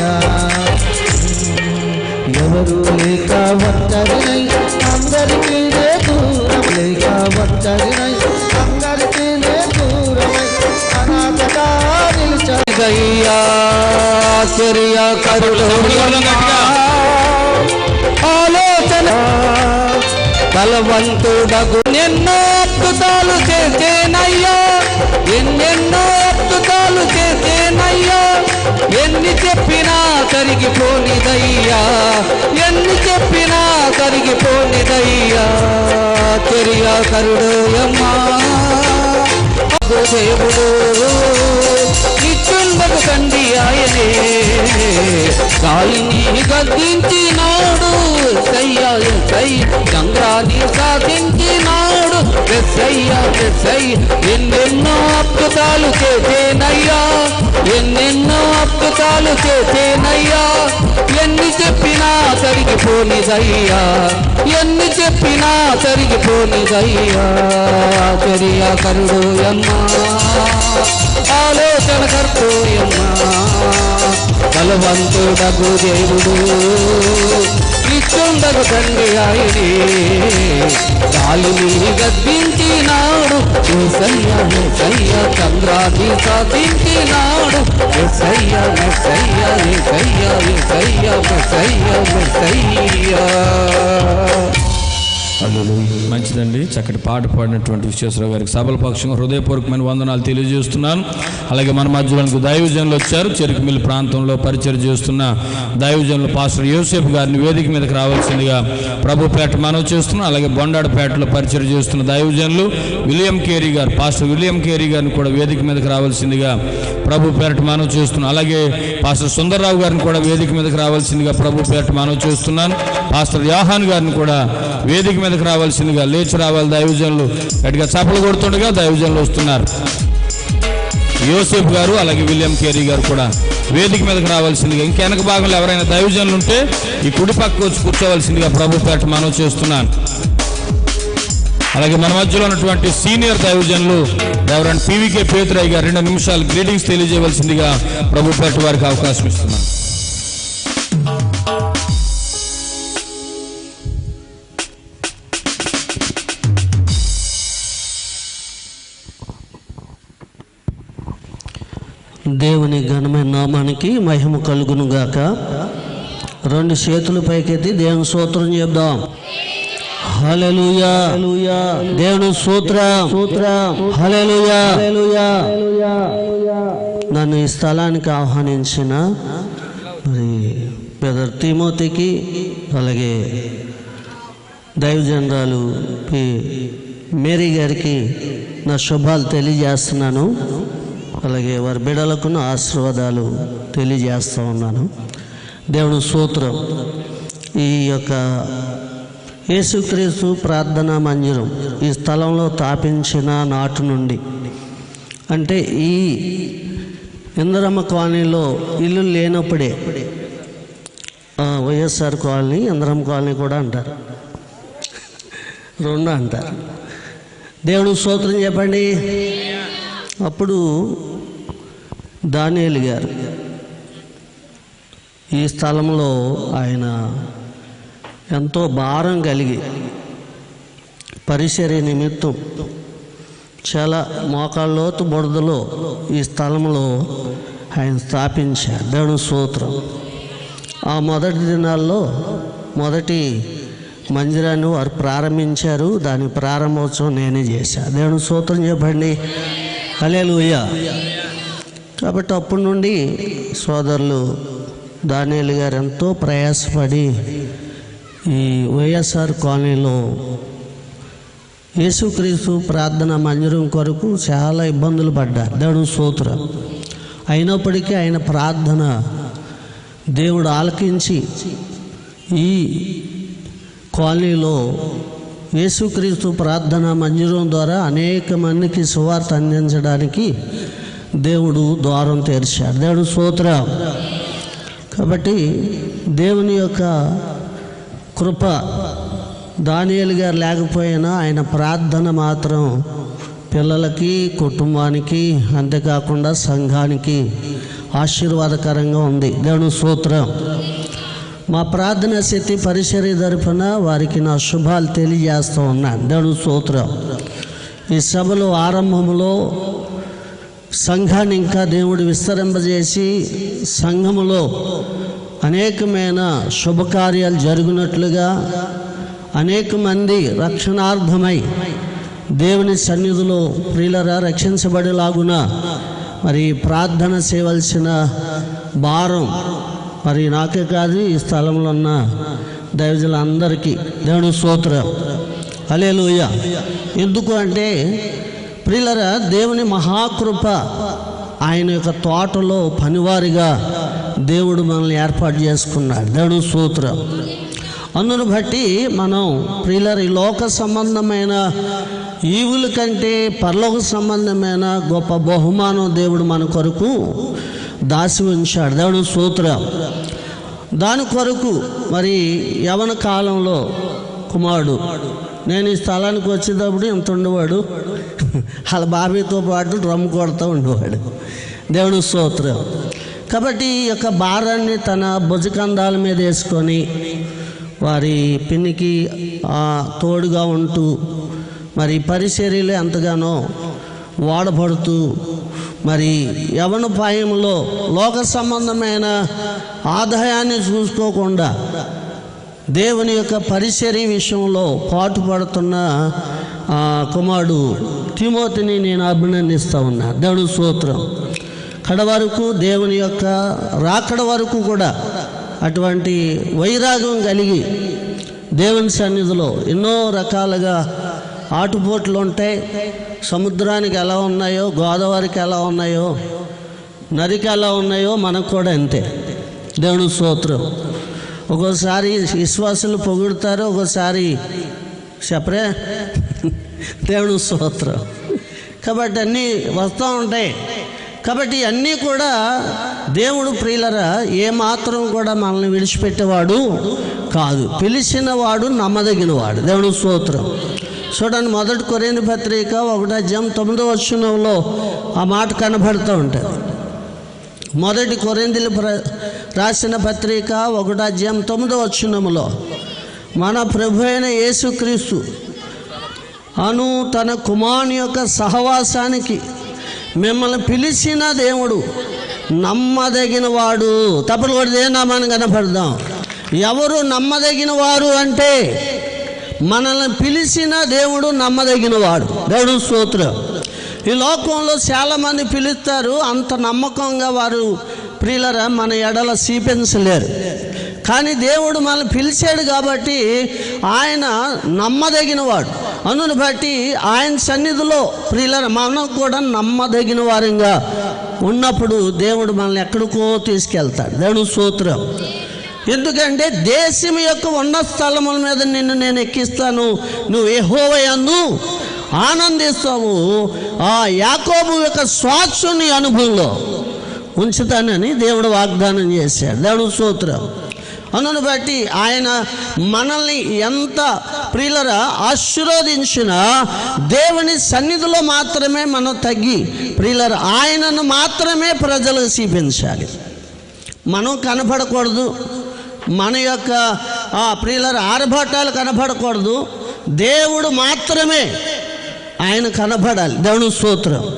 అయ్యా. ఎవరు లేక ఒంటరినై అందరికీ దూరం లేక ఒంటరినై అందరికీ దూరమై అనాథగా నిలిచయ్యా చర్య కరుడు ఆలోచన. బలవంతుడగు నిన్న అద్భుతాలు చేసేనయ్యా. ఎన్నెన్నో ఎన్ని చెప్పినా కరిగిపోనిదయ్యా ఎన్ని చెప్పినా కరిగిపోనిదయ్యా తెరియా కరుడు అమ్మా. దేవుడు నిత్యుండకు తండ్రి ఆయనే. గాలిని గద్దించినాడు సయ్యా సై చంద్రాన్ని సాధించినాడు. సయ్యా సై ఎన్నెన్నో అద్భుతాలు చేసేనయ్యా ఎన్నెన్నో అద్భుతాలు చేసేనయ్యా ఎన్ని చెప్పినా సరిగిపోనిదయ్యా ఎన్ని చెప్పినా సరిగిపోనిదయ్యా చర్య కరుడు అమ్మా ఆలోచన కర్తోయమ్మా బలవంతుడగు దేవుడు. ఇచ్చుండగు తండ్రి ఆయనే. కాలుని గద్దించినాడు ఏసయ్య సయ్య చంద్రాన్ని సాధించినాడు. ఎసయ్య ఎసయ్య ఎసయ్య ఎసయ్య మెసయ్య మెసయ్య. మంచిదండి. చక్కటి పాట పాడినటువంటి విశ్వేశ్వరరావు గారికి సభల పక్షంగా హృదయపూర్వకమైన వందనాలు తెలియజేస్తున్నాను. అలాగే మన మధ్యలోనికి దైవజనులు వచ్చారు. చెరుకుమిల్లి ప్రాంతంలో పరిచయం చేస్తున్న దైవజనులు పాస్టర్ యూసేఫ్ గారిని వేదిక మీదకి రావాల్సిందిగా ప్రభుపేట మనవి చేస్తున్నాం అలాగే బొండాడపేటలో పరిచయం చేస్తున్న దైవజనులు విలియం కేరీ గారు పాస్టర్ విలియం కేరీ గారిని కూడా వేదిక మీదకి రావాల్సిందిగా ప్రభు పేరట మనం చేస్తున్నాను అలాగే పాస్టర్ సుందర్రావు గారిని కూడా వేదిక మీదకి రావాల్సిందిగా ప్రభు పేరట మనం చేస్తున్నాను పాస్టర్ యాహాన్ గారిని కూడా వేదిక మీదకి రావాల్సిందిగా లేచి రావాలి. దైవజనులు గట్టిగా చప్పలు కొడుతుండగా దైవజనులు వస్తున్నారు. యోసేఫ్ గారు అలాగే విలియం కేరీ గారు కూడా వేదిక మీదకి రావాల్సిందిగా ఇంకా వెనక భాగంలో ఎవరైనా దైవజనులు ఉంటే ఈ కుడి పక్క వచ్చి కూర్చోవలసిందిగా ప్రభు పేట మనం చేస్తున్నాను అలాగే మన మధ్యలో ఉన్నటువంటి సీనియర్ దైవజనులు ఎవరైనా పీవీకే పేతురాయ్ గారు రెండు నిమిషాలు గ్రీటింగ్స్ తెలియజేయవలసిందిగా ప్రభు వారికి అవకాశం ఇస్తున్నాను. దేవుని ఘనమైన నామానికి మహిమ కలుగును గాక రెండు చేతులు పైకెత్తి దేవుని సూత్రం చెప్దాం హల్లెలూయా. దేవుని సూత్ర నన్ను ఈ స్థలానికి ఆహ్వానించిన మరి బ్రదర్ తిమోతికి అలాగే దైవజనరాలు పి. మేరీ గారికి నా శుభాలు తెలియజేస్తున్నాను. అలాగే వారి బిడలకు నా ఆశీర్వాదాలు తెలియజేస్తూ ఉన్నాను. దేవుని సూత్రం ఈ యొక్క యేసుక్రీస్తు ప్రార్థనా మందిరం ఈ స్థలంలో స్థాపించిన నాటు నుండి. అంటే ఈ ఇందరమ్మ కాలనీలో ఇల్లు లేనప్పుడే వైఎస్ఆర్ కాలనీ ఇందరమ్మ కాలనీ కూడా అంటారు. రెండు అంటారు. దేవుడు స్తోత్రం చెప్పండి. అప్పుడు దానియలు గారు ఈ స్థలంలో ఆయన ఎంతో భారం కలిగి పరిసర నిమిత్తం చాలా మోకాళ్ళలోతు బుడదలో ఈ స్థలంలో ఆయన స్థాపించారు. దేవుని సూత్రం. ఆ మొదటి దినాల్లో మొదటి మందిరాన్ని వారు ప్రారంభించారు. దాని ప్రారంభోత్సవం నేనే చేశాను దేవుని సూత్రం చెప్పండి. హలేలుయ్య కాబట్టి అప్పటి నుండి సోదరులు దానియలు గారు ఎంతో ప్రయాసపడి ఈ వైఎస్ఆర్ కాలనీలో యేసుక్రీస్తు ప్రార్థన మందిరం కొరకు చాలా ఇబ్బందులు పడ్డారు దేవుడు సూత్ర. అయినప్పటికీ ఆయన ప్రార్థన దేవుడు ఆలకించి ఈ కాలనీలో యేసుక్రీస్తు ప్రార్థన మందిరం ద్వారా అనేక మందికి సువార్త అందించడానికి దేవుడు ద్వారం తెరిచాడు. దేవుడు సూత్ర. కాబట్టి దేవుని యొక్క కృప దానియలు గారు లేకపోయినా ఆయన ప్రార్థన మాత్రం పిల్లలకి కుటుంబానికి అంతేకాకుండా సంఘానికి ఆశీర్వాదకరంగా ఉంది. దేవుని సూత్రం మా ప్రార్థన స్థితి పరిసరి తరఫున వారికి నా శుభాలు తెలియజేస్తూ ఉన్నాను దేవుని సూత్రం ఈ సభలో ఆరంభంలో సంఘాన్ని ఇంకా దేవుడు విస్తరింపజేసి సంఘములో అనేకమైన శుభకార్యాలు జరిగినట్లుగా అనేక మంది రక్షణార్థమై దేవుని సన్నిధిలో ప్రియులరా రక్షించబడేలాగున మరి ప్రార్థన చేయవలసిన భారం మరి నాకే కాదు ఈ స్థలంలో ఉన్న దైవజులందరికీ దేవుని స్తోత్రం. అలేలుయ ఎందుకు అంటే ప్రియులరా దేవుని మహాకృప ఆయన యొక్క తోటలో పనివారిగా దేవుడు మనల్ని ఏర్పాటు చేసుకున్నాడు. దేవుడు సూత్రం. అందును బట్టి మనం ప్రియులర్ ఈ లోక సంబంధమైన ఈవుల కంటే పరలోక సంబంధమైన గొప్ప బహుమానం దేవుడు మన కొరకు దాసి ఉంచాడు. దేవుడు సూత్రం. దాని కొరకు మరి యవన కాలంలో కుమారుడు నేను ఈ స్థలానికి వచ్చేటప్పుడు ఇంత ఉండేవాడు. వాళ్ళ బాబీతో పాటు డ్రమ్ కొడుతూ ఉండేవాడు. దేవుడు స్తోత్రం కాబట్టి ఈ యొక్క భారాన్ని తన భుజకంధాల మీద వేసుకొని వారి పిన్నికి తోడుగా ఉంటూ మరి పరిచర్యలు ఎంతగానో వాడబడుతూ మరి యవనపాయంలో లోక సంబంధమైన ఆదాయాన్ని చూసుకోకుండా దేవుని యొక్క పరిచర్య విషయంలో పాటుపడుతున్న కుమారుడు తిమోతిని నేను అభినందిస్తూ ఉన్నా. దేవుడు సూత్రం. కడ వరకు దేవుని యొక్క రాకడ వరకు కూడా అటువంటి వైరాగం కలిగి దేవుని సన్నిధిలో ఎన్నో రకాలుగా ఆటుపోట్లు ఉంటాయి. సముద్రానికి ఎలా ఉన్నాయో గోదావరికి ఎలా ఉన్నాయో నదికి ఎలా ఉన్నాయో మనకు కూడా అంతే. దేవుని స్తోత్రం. ఒక్కోసారి విశ్వాసులు పొగుడుతారు ఒక్కోసారి చెప్పరే. దేవుని స్తోత్రం. కాబట్టి అన్నీ వస్తూ ఉంటాయి. కాబట్టి అన్నీ కూడా దేవుడు ప్రియులరా ఏమాత్రం కూడా మనల్ని విడిచిపెట్టేవాడు కాదు. పిలిచిన వాడు దేవుడు స్తోత్రం. చూడండి మొదటి కొరేని పత్రిక ఒకటి జం తొమ్మిదో వచ్చినంలో ఆ మాట కనబడుతూ ఉంటుంది. మొదటి కొరిందులు ప్ర- రాసిన పత్రిక ఒకటి అధ్యాయం తొమ్మిదో వచ్చినములో మన ప్రభు అయిన యేసుక్రీస్తు అను తన కుమారుని యొక్క సహవాసానికి మిమ్మల్ని పిలిచిన దేవుడు నమ్మదగిన వాడు. తప్పలు కొడితే నామాన్ని కనపడదాం. ఎవరు నమ్మదగిన వారు అంటే మనల్ని పిలిచిన దేవుడు నమ్మదగిన వాడు. దేవుడు స్తోత్రం. ఈ లోకంలో చాలామంది పిలుస్తారు అంత నమ్మకంగా వారు ప్రియులరా మన ఎడల సీపెన్స్ లేరు. కానీ దేవుడు మనల్ని పిలిచాడు కాబట్టి ఆయన నమ్మదగినవాడు. అందును బట్టి ఆయన సన్నిధిలో ప్రియుల మనం కూడా నమ్మదగిన వారంగా ఉన్నప్పుడు దేవుడు మనల్ని ఎక్కడికో తీసుకెళ్తాడు. దేవుడు సూత్రం. ఎందుకంటే దేశం యొక్క ఉన్నత స్థలముల మీద నిన్ను నేను ఎక్కిస్తాను. నువ్వు ఎహోవయందు ఆనందిస్తావు. ఆ యాకోబు యొక్క స్వాత్సుని అనుభవంలో ఉంచుతానని దేవుడు వాగ్దానం చేశాడు. దేవుడు సూత్రం. అందును బట్టి ఆయన మనల్ని ఎంత ప్రియులరా ఆశీర్వదించిన దేవుని సన్నిధిలో మాత్రమే మనం తగ్గి ప్రియులర ఆయనను మాత్రమే ప్రజలకు చూపించాలి. మనం కనపడకూడదు. మన యొక్క ప్రియులర ఆర్భాటాలు కనపడకూడదు. దేవుడు మాత్రమే ఆయన కనపడాలి. దేవుని స్తోత్రం.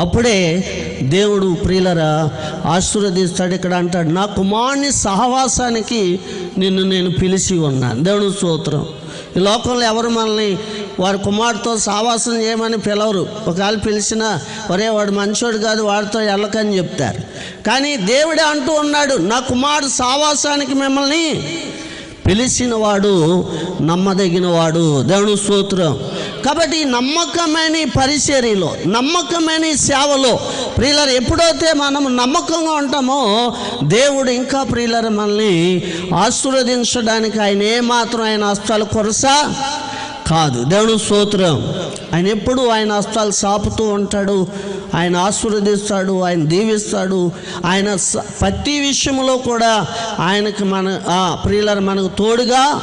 అప్పుడే దేవుడు ప్రియులరా ఆశీర్వదిస్తాడు ఇక్కడ అంటాడు నా కుమారుని సహవాసానికి నిన్ను నేను పిలిచి ఉన్నాను. దేవుని స్తోత్రం. ఈ లోకంలో ఎవరు మనల్ని వారి కుమారుతో సావాసం చేయమని పిలవరు. ఒకవేళ పిలిచినా ఒరే వాడు మంచోడు కాదు వాడితో వెళ్ళకని చెప్తారు. కానీ దేవుడే అంటూ ఉన్నాడు నా కుమారుడు సావాసానికి మిమ్మల్ని పిలిచిన వాడు నమ్మదగిన వాడు దేవుని స్తోత్రం. కాబట్టి నమ్మకమైన పరిచర్యలో నమ్మకమైన సేవలో ప్రియులర్ ఎప్పుడైతే మనం నమ్మకంగా ఉంటామో దేవుడు ఇంకా ప్రియులర్ మనల్ని ఆశీర్వదించడానికి ఆయన ఏమాత్రం ఆయన అష్టాలు కొరస కాదు. దేవుడు స్తోత్రం. ఆయన ఎప్పుడు ఆయన అష్టాలు సాపుతూ ఉంటాడు. ఆయన ఆశీర్వదిస్తాడు ఆయన దీవిస్తాడు. ఆయన ప్రతి విషయంలో కూడా ఆయనకు మన ప్రియులర్ మనకు తోడుగా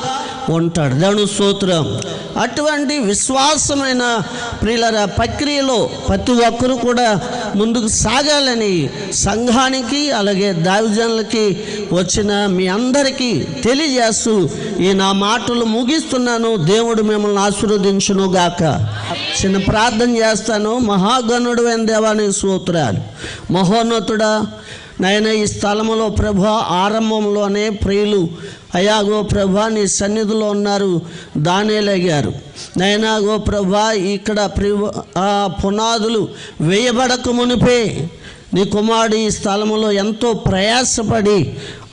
ఉంటాడు. దాని సూత్రం అటువంటి విశ్వాసమైన ప్రియుల ప్రక్రియలో ప్రతి ఒక్కరు కూడా ముందుకు సాగాలని సంఘానికి అలాగే దావిజనులకి వచ్చిన మీ అందరికీ తెలియజేస్తూ ఈ నా మాటలు ముగిస్తున్నాను. దేవుడు మిమ్మల్ని ఆశీర్వదించును గాక. చిన్న ప్రార్థన చేస్తాను. మహాగణుడు అయిన దేవానికి సూత్రాలు మహోన్నతుడా నాయన ఈ స్థలములో ప్రభ ఆరంభంలోనే ప్రియులు అయాగో ప్రభా నీ సన్నిధిలో ఉన్నారు. దానేలయ్యారు నైనాగో ప్రభా ఇక్కడ ప్రివ పునాదులు వేయబడక మునిపే. నీ కుమారుడు ఈ స్థలములో ఎంతో ప్రయాసపడి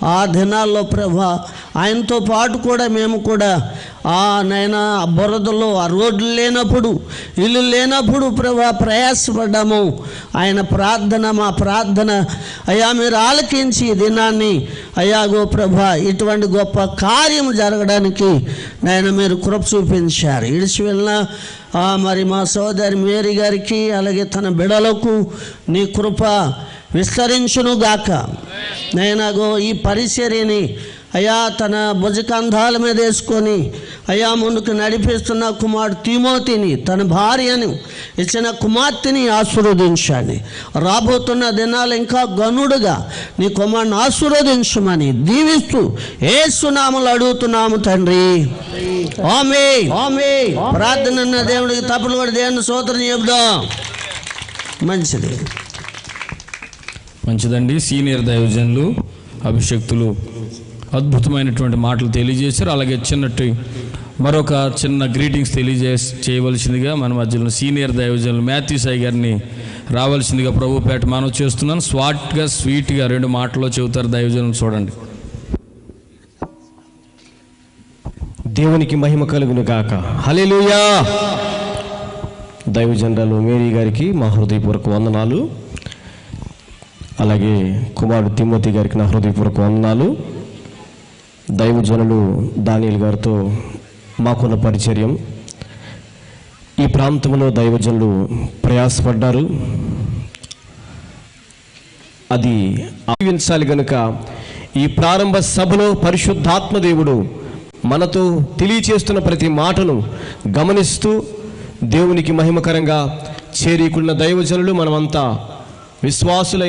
ఆ దినాల్లో ప్రభా ఆయనతో పాటు కూడా మేము కూడా ఆ నైనా ఆ బురదలో ఆ రోడ్లు లేనప్పుడు ఇల్లు లేనప్పుడు ప్రభా ప్రయాసపడ్డాము. ఆయన ప్రార్థన మా ప్రార్థన అయ్యా మీరు ఆలకించి దినాన్ని అయ్యాగో ప్రభా ఇటువంటి గొప్ప కార్యం జరగడానికి నాయన మీరు కృప చూపించారు. ఇడిచి వెళ్ళిన మరి మా సోదరి మేరీ గారికి అలాగే తన బిడలకు నీ కృప విస్తరించునుగాక. నేనాగో ఈ పరిచర్యని అయా తన భుజకంధాల మీద వేసుకొని అయా ముందుకు నడిపిస్తున్న కుమారుడు తిమోతిని తన భార్యను ఇచ్చిన కుమార్తెని ఆశీర్వదించండి. రాబోతున్న దినాలు ఇంకా గనుడుగా నీ కుమారుని ఆశీర్వదించమని దీవిస్తూ ఏ సునాములు అడుగుతున్నాము తండ్రి. ఆమె ఆమె ప్రార్థన దేవుడికి తప్పులు కూడా దేవుని సోదరం చెబుదాం. మంచిది. మంచిదండి. సీనియర్ దైవజనులు అభిషక్తులు అద్భుతమైనటువంటి మాటలు తెలియజేశారు. అలాగే చిన్నటి మరొక చిన్న గ్రీటింగ్స్ తెలియజే చేయవలసిందిగా మన మధ్యలో సీనియర్ దైవజనులు మాథ్యూ సాయి గారిని రావాల్సిందిగా ప్రభుపేట మనం చేస్తున్నాను. స్వాట్గా స్వీట్గా రెండు మాటల్లో చెబుతారు దైవజనులు చూడండి. దేవునికి మహిమ కలుగును గాక. హలేలుయా దైవ జనరల్ మేరీ గారికి మా హృదయపూర్వక వందనాలు. అలాగే కుమారుడు తిమ్మతి గారికి నా హృదయపూర్వక వందనాలు. దైవజనులు దానియల్ గారితో మాకున్న పరిచర్యం. ఈ ప్రాంతంలో దైవజనులు ప్రయాసపడ్డారు. అది ఆవించాలి గనుక ఈ ప్రారంభ సభలో పరిశుద్ధాత్మ దేవుడు మనతో తెలియచేస్తున్న ప్రతి మాటను గమనిస్తూ దేవునికి మహిమకరంగా చేరీకున్న దైవజనులు మనమంతా విశ్వాసుల